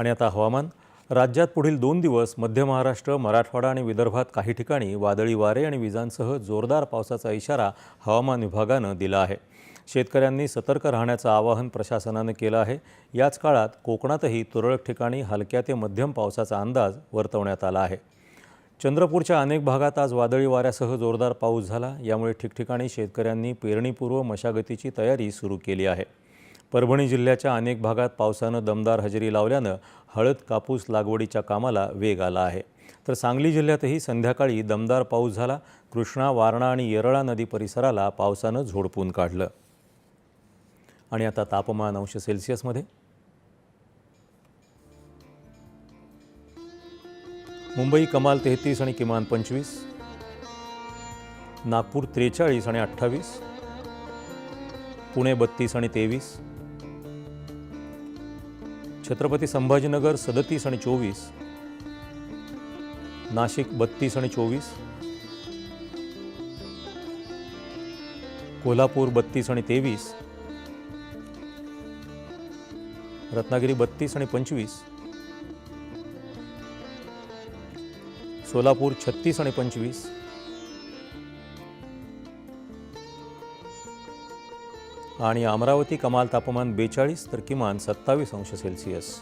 आणि आता हवामान. राज्यात पुढील दोन दिवस मध्य महाराष्ट्र मराठवाडा आणि विदर्भात काही ठिकाणी वादळी वारे आणि विजांसह जोरदार पावसाचा इशारा हवामान विभागानं दिला आहे. शेतकऱ्यांनी सतर्क राहण्याचं आवाहन प्रशासनानं केलं आहे. याच काळात कोकणातही तुरळक ठिकाणी हलक्या ते मध्यम पावसाचा अंदाज वर्तवण्यात आला आहे. चंद्रपूरच्या अनेक भागात आज वादळी वाऱ्यासह जोरदार पाऊस झाला. यामुळे ठिकठिकाणी शेतकऱ्यांनी पेरणीपूर्व मशागतीची तयारी सुरू केली आहे. परभणी जिल्ह्याच्या अनेक भागात पावसानं दमदार हजेरी लावल्यानं हळद कापूस लागवडीच्या कामाला वेग आला आहे. तर सांगली जिल्ह्यातही संध्याकाळी दमदार पाऊस झाला. कृष्णा वारणा आणि येरळा नदी परिसराला पावसानं झोडपून काढलं. आणि आता तापमान अंश सेल्सिअसमध्ये मुंबई कमाल तेहतीस आणि किमान पंचवीस. नागपूर त्रेचाळीस आणि अठ्ठावीस. पुणे बत्तीस आणि तेवीस. छत्रपती संभाजीनगर सदतीस आणि चोवीस नाशिक बत्तीस आणि चोवीस कोल्हापूर बत्तीस आणि तेवीस रत्नागिरी बत्तीस आणि पंचवीस सोलापूर छत्तीस आणि पंचवीस आणि अमरावती कमाल तापमान बेचाळीस तर किमान सत्तावीस अंश सेल्सिअस.